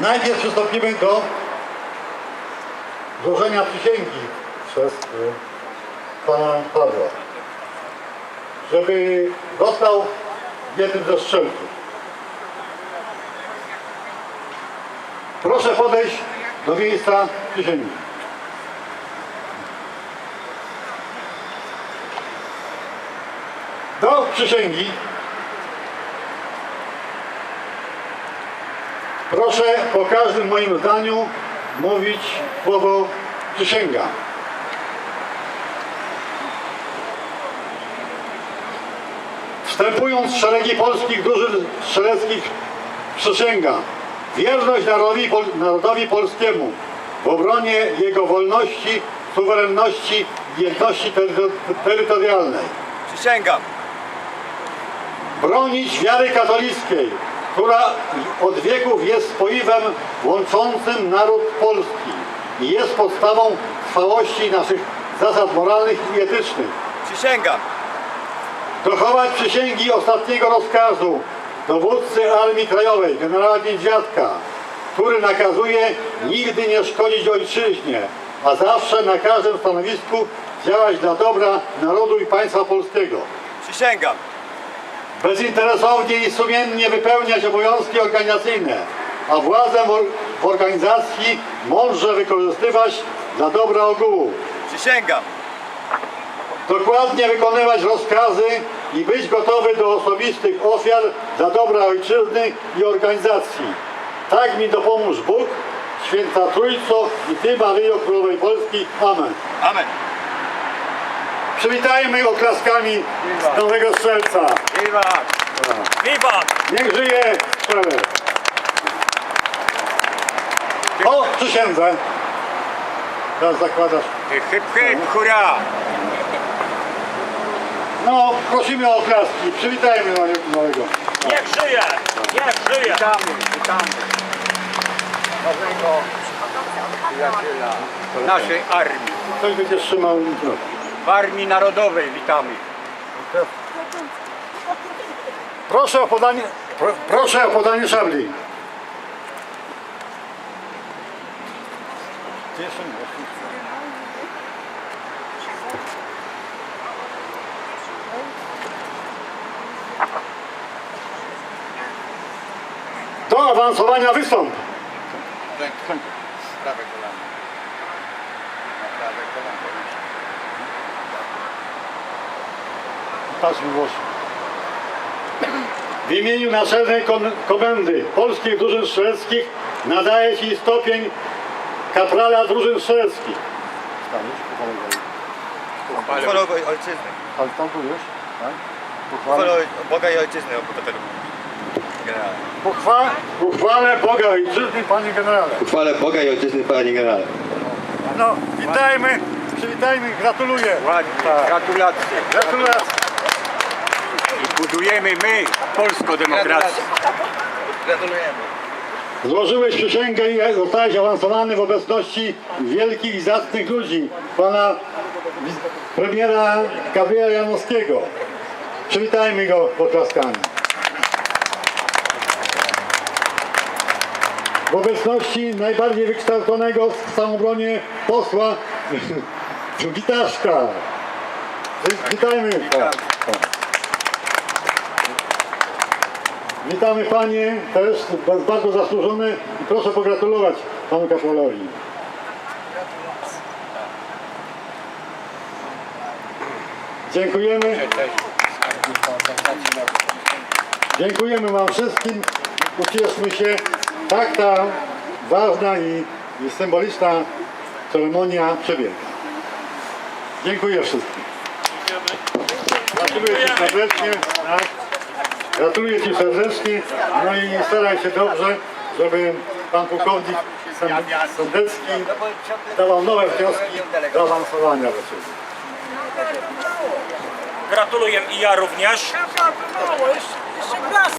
Najpierw przystąpimy do złożenia przysięgi przez y, pana Pawła, żeby dostał jednym ze strzelców. Proszę podejść do miejsca przysięgi. Do przysięgi proszę po każdym moim zdaniu mówić słowo przysięga. Wstępując w szeregi polskich drużyn strzeleckich przysięga wierność narodowi, narodowi polskiemu w obronie jego wolności, suwerenności i jedności teryto- terytorialnej. Przysięgam. bronić wiary katolickiej, która od wieków jest spoiwem łączącym naród polski i jest podstawą trwałości naszych zasad moralnych i etycznych. Przysięgam. Dochować przysięgi ostatniego rozkazu dowódcy Armii Krajowej, generała Niedźwiadka, który nakazuje nigdy nie szkodzić ojczyźnie, a zawsze na każdym stanowisku działać dla dobra narodu i państwa polskiego. Przysięgam. Bezinteresownie i sumiennie wypełniać obowiązki organizacyjne, a władzę w or- w organizacji mądrze wykorzystywać dla dobra ogółu. Przysięgam. Dokładnie wykonywać rozkazy i być gotowy do osobistych ofiar dla dobra ojczyzny i organizacji. Tak mi dopomóż Bóg, Święta Trójco i Ty Maryjo Królowej Polski. Amen. Amen. Przywitajmy oklaskami nowego strzelca. Wiwat. Wiwat. Niech żyje strzelec. O, przysiędzę. Teraz zakładasz. Hip hip hurra. No, prosimy o oklaski. Przywitajmy nowe- nowego. Niech żyje! Niech żyje! Witamy, witamy. Nowego przyjaciela naszej armii. Ktoś będzie trzymał mikrofon. W Armii Narodowej witamy. Proszę o podanie, pro, proszę o podanie szabli. Do awansowania wystąp. Prawe kolano. W imieniu Naczelnej Komendy Polskich Drużyn Strzeleckich nadaję Ci stopień kaprala drużyn strzeleckich. Chwalę ojczyzny. Ale tam tu już, tak? Boga i ojczyzny, obywatelu. Uchwa, Boga Ojczyzny, Panie Generale. Boga i Ojczyzny, Panie Generale. No, witajmy, przywitajmy, gratuluję. Ładnie. Gratulacje. Gratulacje. Budujemy my polską demokrację. Gratulujemy. Złożyłeś przysięgę i zostałeś awansowany w obecności wielkich i zacnych ludzi, pana premiera Gabriela Janowskiego. Przywitajmy go oklaskami. W obecności najbardziej wykształconego w samobronie posła Witaszka. Witajmy. O, o. Witamy Panie, też ba- bardzo zasłużone i proszę pogratulować Panu kapralowi. Dziękujemy. Dziękujemy Wam wszystkim. Ucieszmy się. Tak ta ważna i, symboliczna ceremonia przebiega. Dziękuję wszystkim. Ci serdecznie. Gratuluję Ci serdecznie. No i staraj się dobrze, żeby Pan pułkownik Sądecki dawał nowe wnioski do awansowania do Ciebie. Gratuluję i ja również.